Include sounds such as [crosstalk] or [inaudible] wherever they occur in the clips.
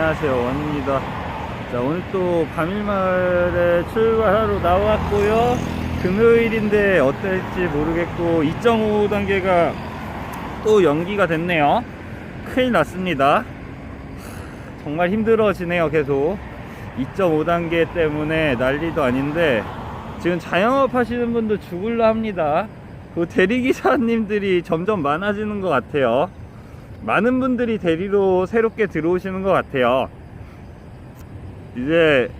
안녕하세요. 원입니다. 자 오늘 또 밤일마을에 출발하러 나왔고요. 금요일인데 어떨지 모르겠고 2.5 단계가 또 연기가 됐네요. 큰일 났습니다. 정말 힘들어지네요 계속. 2.5 단계 때문에 난리도 아닌데 지금 자영업 하시는 분도 죽을라 합니다. 그 대리기사님들이 점점 많아지는 것 같아요 많은 분들이 대리로 새롭게 들어오시는 것 같아요 이제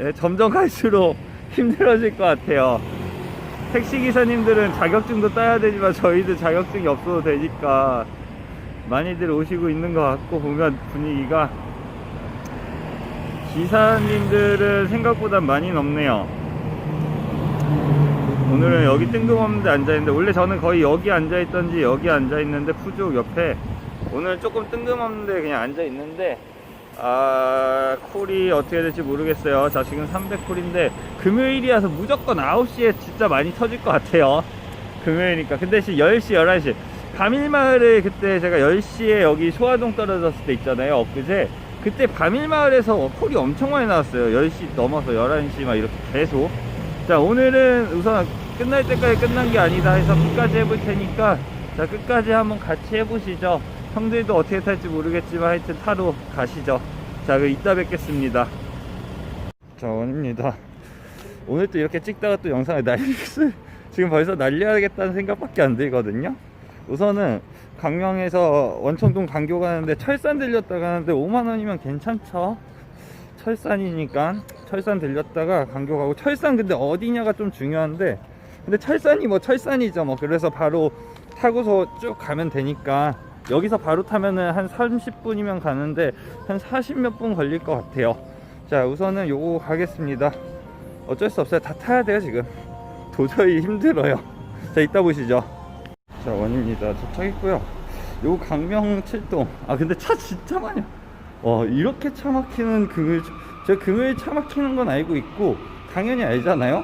예, 점점 갈수록 [laughs] 힘들어질 것 같아요 택시기사님들은 자격증도 따야 되지만 저희도 자격증이 없어도 되니까 많이들 오시고 있는 것 같고 보면 분위기가 기사님들은 생각보다 많이 넘네요. 오늘은 여기 뜬금없는데 앉아있는데 원래 저는 거의 여기 앉아있던지 여기 앉아있는데 푸죽 옆에 오늘 조금 뜬금없는데 그냥 앉아 있는데 아 콜이 어떻게 될지 모르겠어요. 자 지금 300콜인데 금요일이라서 무조건 9시에 진짜 많이 터질 것 같아요. 금요일이니까. 근데 지금 10시 11시. 밤일마을에 그때 제가 10시에 여기 소화동 떨어졌을 때 있잖아요 엊그제. 그때 밤일마을에서 콜이 엄청 많이 나왔어요. 10시 넘어서 11시 막 이렇게 계속. 자 오늘은 우선 끝날 때까지 끝난 게 아니다 해서 끝까지 해볼 테니까 자 끝까지 한번 같이 해보시죠 형들도 어떻게 탈지 모르겠지만 하여튼 타러 가시죠. 자 그럼 이따 뵙겠습니다. 자 원입니다. 오늘 또 이렇게 찍다가 또 영상을 날리겠어요 지금 벌써 날려야겠다는 생각밖에 안 들거든요. 우선은 강명에서 원청동 강교 가는데 철산 들렸다 가는데 5만원이면 괜찮죠? 철산이니까 철산 들렸다가 강교 가고 철산 근데 어디냐가 좀 중요한데 근데 철산이 뭐 철산이죠. 뭐 그래서 바로 타고서 쭉 가면 되니까 여기서 바로 타면은 한 30분이면 가는데 한 40몇 분 걸릴 것 같아요. 자 우선은 요거 가겠습니다. 어쩔 수 없어요. 다 타야 돼요 지금. 도저히 힘들어요. 자 이따 보시죠. 자 원입니다. 도착했고요. 요 강명 7동. 아 근데 차 진짜 많이 와. 이렇게 차 막히는 금요일 제가 금요일 차 막히는 건 알고 있고 당연히 알잖아요?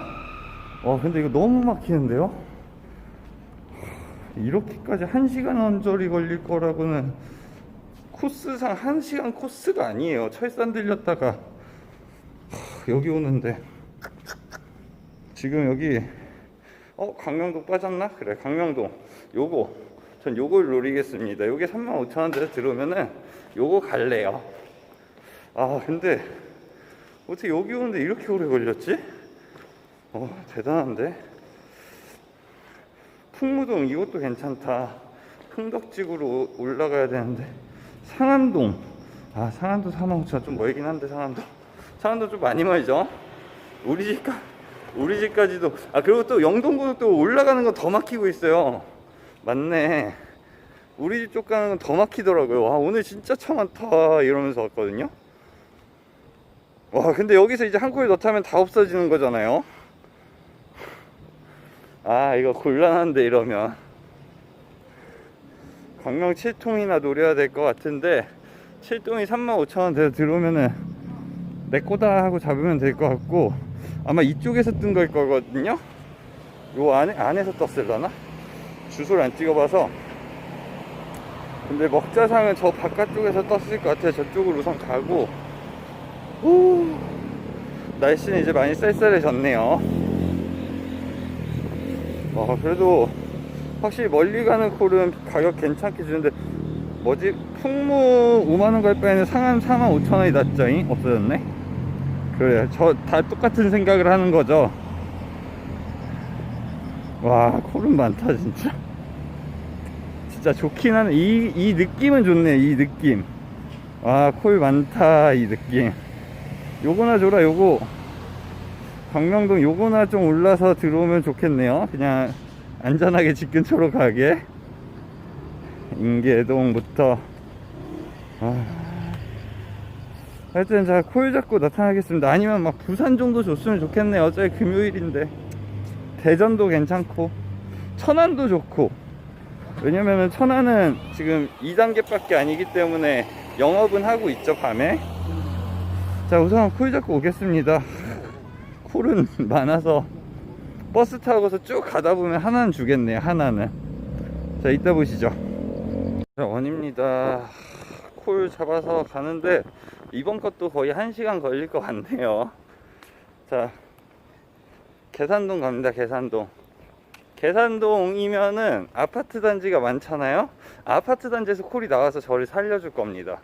와 근데 이거 너무 막히는데요 이렇게까지 1시간 언저리 걸릴 거라고는 코스상 1시간 코스가 아니에요. 철산 들렸다가. 하, 여기 오는데. 지금 여기 어 강명동 빠졌나? 그래 강명동. 요거 전 요걸 노리겠습니다. 요게 35,000원대에 들어오면은 요거 갈래요. 아 근데 어떻게 여기 오는데 이렇게 오래 걸렸지? 어 대단한데 풍무동 이것도 괜찮다. 흥덕지구로 올라가야 되는데. 상암동. 아 상암도 45,000원 좀 멀긴 한데 상암도 상암도 좀 많이 멀죠? 우리 집까 우리 집까지도. 아 그리고 또 영동고속도 올라가는 건 더 막히고 있어요. 맞네. 우리 집 쪽 가는 건 더 막히더라고요. 와 오늘 진짜 차 많다. 이러면서 왔거든요. 와 근데 여기서 이제 한 코에 더 타면 다 없어지는 거잖아요 아 이거 곤란한데 이러면. 광명 7통이나 노려야 될 것 같은데 7통이 35,000원 돼서 들어오면은 내 거다 하고 잡으면 될 것 같고 아마 이쪽에서 뜬 걸 거거든요? 요 안에 안에서 떴을라나? 주소를 안 찍어봐서. 근데 먹자상은 저 바깥쪽에서 떴을 것 같아요. 저쪽으로 우선 가고. 후, 날씨는 이제 많이 쌀쌀해졌네요 와 그래도 확실히 멀리 가는 콜은 가격 괜찮게 주는데 뭐지? 풍무 5만원 갈 바에는 상한 4만 5천원이 낫죠잉? 없어졌네? 그래요 저 다 똑같은 생각을 하는 거죠. 와 콜은 많다 진짜. 진짜 좋긴 하네 이, 이 느낌은 좋네 이 느낌. 와 콜 많다 이 느낌. 요거나 줘라 요거 광명동 요거나 좀 올라서 들어오면 좋겠네요. 그냥 안전하게 집 근처로 가게. 인계동부터. 아... 하여튼 자콜 잡고 나타나겠습니다. 아니면 막 부산 정도 줬으면 좋겠네요. 어차피 금요일인데. 대전도 괜찮고 천안도 좋고. 왜냐면은 천안은 지금 2단계 밖에 아니기 때문에 영업은 하고 있죠 밤에. 자 우선 콜 잡고 오겠습니다 콜은 [laughs] 많아서 버스 타고서 쭉 가다 보면 하나는 주겠네요 하나는 자 이따 보시죠 자 원입니다 콜 잡아서 가는데 이번 것도 거의 1시간 걸릴 것 같네요. 자, 계산동 갑니다, 계산동. 계산동이면은 아파트 단지가 많잖아요? 아파트 단지에서 콜이 나와서 저를 살려줄 겁니다.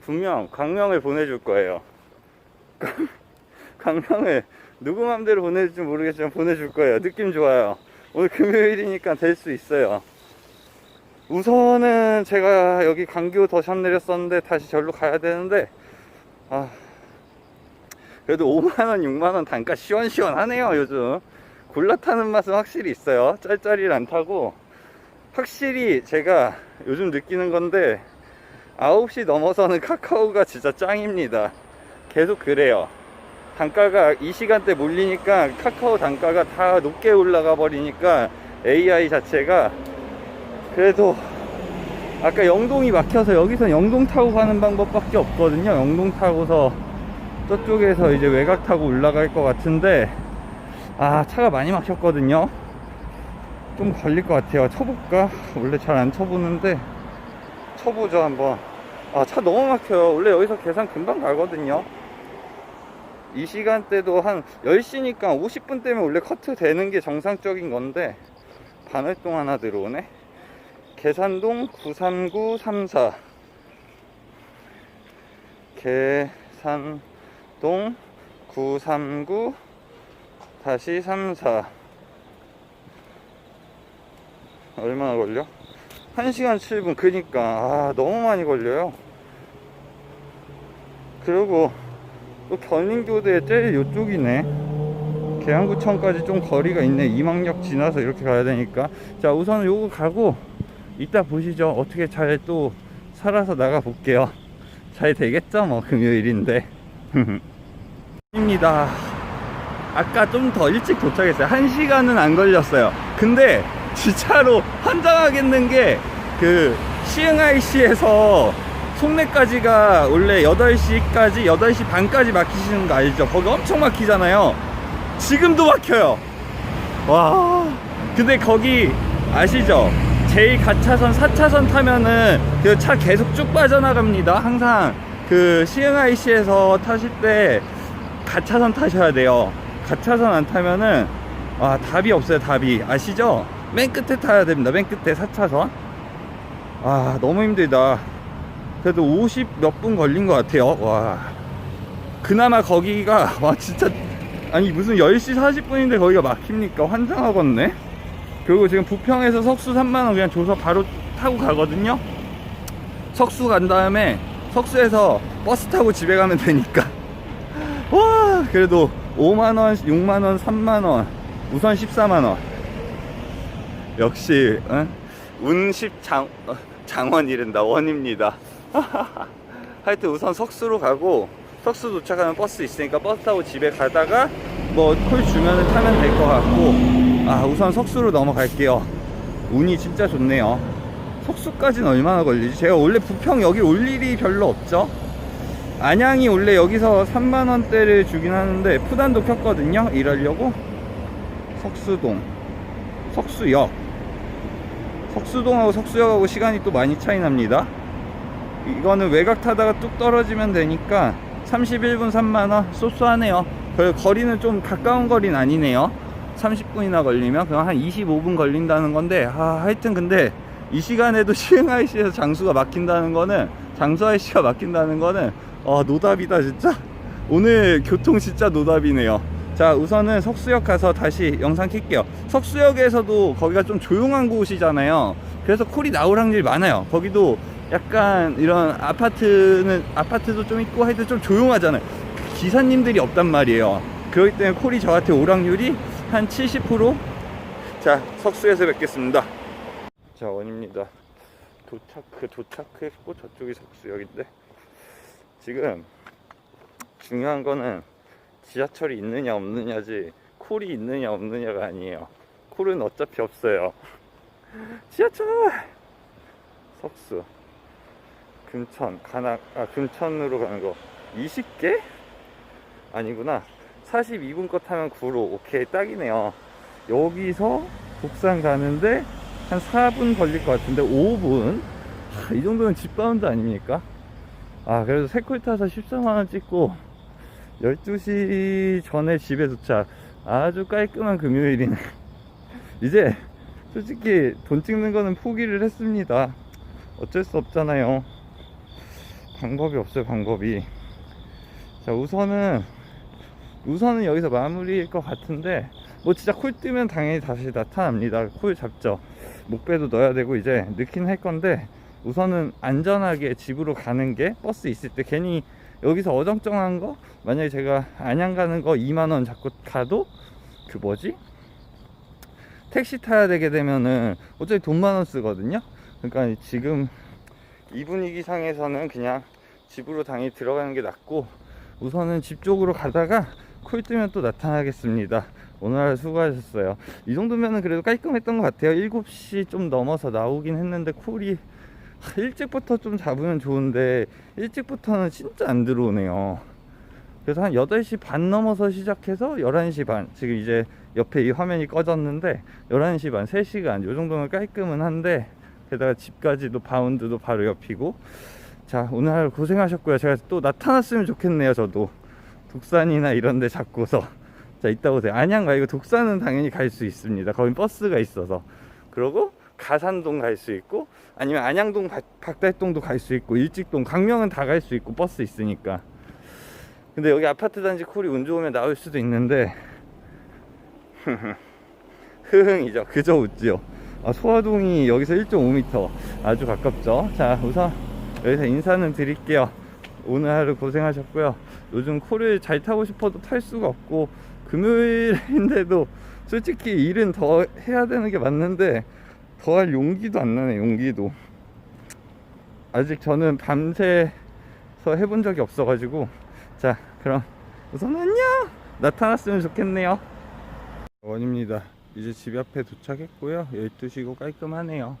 분명 강명을 보내줄 거예요. [laughs] 강명을 누구 맘대로 보내줄지 모르겠지만 보내줄 거예요. 느낌 좋아요. 오늘 금요일이니까 될 수 있어요. 우선은 제가 여기 강교 더샵 내렸었는데 다시 절로 가야 되는데 아 그래도 5만원 6만원 단가 시원시원하네요 요즘 골라 타는 맛은 확실히 있어요 짤짤이를 안 타고 확실히 제가 요즘 느끼는 건데 9시 넘어서는 카카오가 진짜 짱입니다 계속 그래요 단가가 이 시간대 몰리니까 카카오 단가가 다 높게 올라가 버리니까 AI 자체가 그래도 아까 영동이 막혀서 여기서 영동 타고 가는 방법밖에 없거든요. 영동 타고서 저쪽에서 이제 외곽 타고 올라갈 것 같은데 아 차가 많이 막혔거든요. 좀 걸릴 것 같아요. 쳐볼까? 원래 잘 안 쳐보는데 쳐보죠 한번. 아 차 너무 막혀요. 원래 여기서 계산 금방 가거든요. 이 시간대도 한 10시니까 50분 때문에 원래 커트 되는 게 정상적인 건데 반월동 하나 들어오네. 계산동 93934 계산동 939 다시 34 얼마나 걸려? 1시간 7분. 그니까. 아 너무 많이 걸려요. 그리고 또 견인교대 제일 요쪽이네. 계양구청까지 좀 거리가 있네. 이망역 지나서 이렇게 가야 되니까. 자 우선 요거 가고 이따 보시죠. 어떻게 잘 또 살아서 나가 볼게요. 잘 되겠죠? 뭐 금요일인데. [laughs] 입니다. 아까 좀 더 일찍 도착했어요. 한 시간은 안 걸렸어요. 근데 진짜로 환장하겠는 게 그 시흥IC에서 송내까지가 원래 8시까지 8시 반까지 막히시는 거 알죠? 거기 엄청 막히잖아요. 지금도 막혀요. 와. 근데 거기 아시죠? 제일 가차선 4차선 타면은 그 차 계속 쭉 빠져나갑니다. 항상 그 시흥IC에서 타실 때 가차선 타셔야 돼요. 가차선 안 타면은 아 답이 없어요 답이. 아시죠? 맨 끝에 타야 됩니다. 맨 끝에 4차선. 아 너무 힘들다 그래도 50 몇 분 걸린 것 같아요. 와. 그나마 거기가 와 진짜 아니 무슨 10시 40분인데 거기가 막힙니까? 환장하겠네. 그리고 지금 부평에서 석수 3만원 그냥 줘서 바로 타고 가거든요. 석수 간 다음에 석수에서 버스 타고 집에 가면 되니까. [laughs] 와 그래도 5만원 6만원 3만원 우선 14만원. 역시 응? 운십 장, 어, 장원 이른다. 원입니다 [laughs] 하여튼 우선 석수로 가고 석수 도착하면 버스 있으니까 버스 타고 집에 가다가 뭐 콜 주면은 타면 될 것 같고. 아 우선 석수로 넘어갈게요. 운이 진짜 좋네요. 석수까지는 얼마나 걸리지? 제가 원래 부평 여기 올 일이 별로 없죠? 안양이 원래 여기서 3만원대를 주긴 하는데 푸단도 켰거든요 일하려고. 석수동. 석수역. 석수동하고 석수역하고 시간이 또 많이 차이 납니다 이거는 외곽 타다가 뚝 떨어지면 되니까 31분 3만원 쏘쏘하네요. 그 거리는 좀 가까운 거리는 아니네요. 30분이나 걸리면 그럼 한 25분 걸린다는 건데 아 하여튼 근데 이 시간에도 [laughs] 시흥IC에서 장수가 막힌다는 거는 장수 IC가 막힌다는 거는 아 노답이다 진짜. 오늘 교통 진짜 노답이네요. 자 우선은 석수역 가서 다시 영상 킬게요. 석수역에서도 거기가 좀 조용한 곳이잖아요. 그래서 콜이 나올 확률이 많아요. 거기도 약간 이런 아파트는 아파트도 좀 있고 하여튼 좀 조용하잖아요. 기사님들이 없단 말이에요. 그렇기 때문에 콜이 저한테 올 확률이 한 70%? 자 석수에서 뵙겠습니다. 자 원입니다. 도착 그 도착했고 저쪽이 석수역인데. 지금 중요한 거는 지하철이 있느냐 없느냐지 콜이 있느냐 없느냐가 아니에요. 콜은 어차피 없어요. [laughs] 지하철! 석수 금천 가나 아 금천으로 가는 거. 20개? 아니구나. 42분 거 타면 9로. 오케이 딱이네요. 여기서 북산 가는데 한 4분 걸릴 것 같은데 5분? 하, 이 정도면 집바운드 아닙니까? 아 그래도 세콜 타서 14만원 찍고 12시 전에 집에 도착. 아주 깔끔한 금요일이네. [laughs] 이제 솔직히 돈 찍는 거는 포기를 했습니다. 어쩔 수 없잖아요 방법이 없어요 방법이. 자 우선은 우선은 여기서 마무리일 것 같은데 뭐 진짜 콜 뜨면 당연히 다시 나타납니다. 콜 잡죠. 목배도 넣어야 되고 이제 넣긴 할 건데 우선은 안전하게 집으로 가는 게 버스 있을 때 괜히 여기서 어정쩡한 거 만약에 제가 안양 가는 거 2만원 잡고 가도 그 뭐지? 택시 타야 되게 되면은 어차피 돈만 원 쓰거든요. 그러니까 지금 이 분위기 상에서는 그냥 집으로 당연히 들어가는 게 낫고 우선은 집 쪽으로 가다가 콜 뜨면 또 나타나겠습니다. 오늘 수고하셨어요. 이 정도면은 그래도 깔끔했던 것 같아요. 7시 좀 넘어서 나오긴 했는데 콜이 하, 일찍부터 좀 잡으면 좋은데 일찍부터는 진짜 안 들어오네요. 그래서 한 8시 반 넘어서 시작해서 11시 반 지금 이제 옆에 이 화면이 꺼졌는데 11시 반 3시간 요 정도면 깔끔은 한데 게다가 집까지도 바운드도 바로 옆이고 자 오늘 고생하셨고요. 제가 또 나타났으면 좋겠네요 저도. 독산이나 이런 데 잡고서. 자 이따 오세요. 안양 말고 독산은 당연히 갈 수 있습니다. 거긴 버스가 있어서. 그러고 가산동 갈 수 있고 아니면 안양동 박- 박달동도 갈 수 있고 일직동 강명은 다 갈 수 있고 버스 있으니까. 근데 여기 아파트 단지 콜이 운 좋으면 나올 수도 있는데 [laughs] 흐흥이죠. 그저 웃지요. 아, 소화동이 여기서 1.5m 아주 가깝죠. 자 우선 여기서 인사는 드릴게요. 오늘 하루 고생하셨고요. 요즘 콜을 잘 타고 싶어도 탈 수가 없고 금요일인데도 솔직히 일은 더 해야 되는 게 맞는데 더 할 용기도 안 나네 용기도. 아직 저는 밤새서 해본 적이 없어 가지고. 자 그럼 우선 안녕! 나타났으면 좋겠네요. 원입니다. 이제 집 앞에 도착했고요. 12시고 깔끔하네요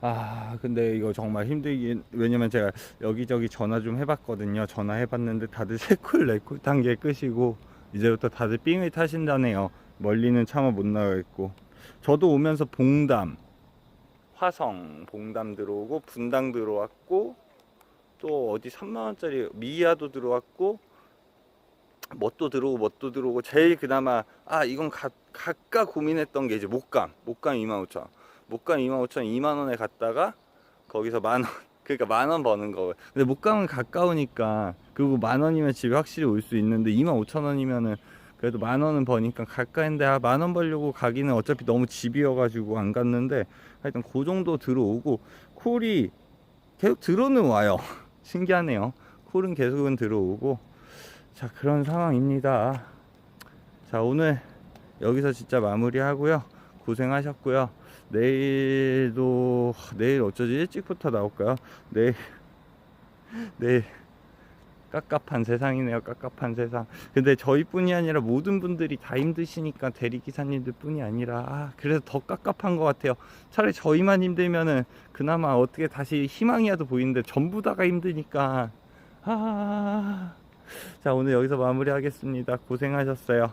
아 근데 이거 정말 힘들긴 왜냐면 제가 여기저기 전화 좀 해봤거든요. 전화 해봤는데 다들 세콜 네콜 단계 끝이고 이제부터 다들 삥을 타신다네요. 멀리는 차마 못 나가겠고. 저도 오면서 봉담. 화성 봉담 들어오고 분당 들어왔고 또 어디 3만원짜리 미아도 들어왔고 뭣도 들어오고 뭣도 들어오고 제일 그나마 아 이건 가, 각각 고민했던 게 이제 목감 목감 25,000원 목감 25,000원 2만원에 갔다가 거기서 만원 [laughs] 그러니까 만원 버는 거. 근데 목감은 가까우니까 그리고 만 원이면 집에 확실히 올 수 있는데 25,000원이면은 그래도 만 원은 버니까 가까인데 아, 만원 벌려고 가기는 어차피 너무 집이어가지고 안 갔는데 하여튼 그 정도 들어오고 콜이 계속 들어는 와요. [laughs] 신기하네요. 콜은 계속은 들어오고. 자 그런 상황입니다. 자 오늘 여기서 진짜 마무리 하고요. 고생하셨고요 내일도 내일 어쩌지? 일찍부터 나올까요? 내일 [laughs] 내일. 깝깝한 세상이네요 깝깝한 세상. 근데 저희뿐이 아니라 모든 분들이 다 힘드시니까 대리기사님들 뿐이 아니라 아, 그래서 더 깝깝한 것 같아요. 차라리 저희만 힘들면은 그나마 어떻게 다시 희망이라도 보이는데 전부 다가 힘드니까. 아... 자 오늘 여기서 마무리 하겠습니다. 고생하셨어요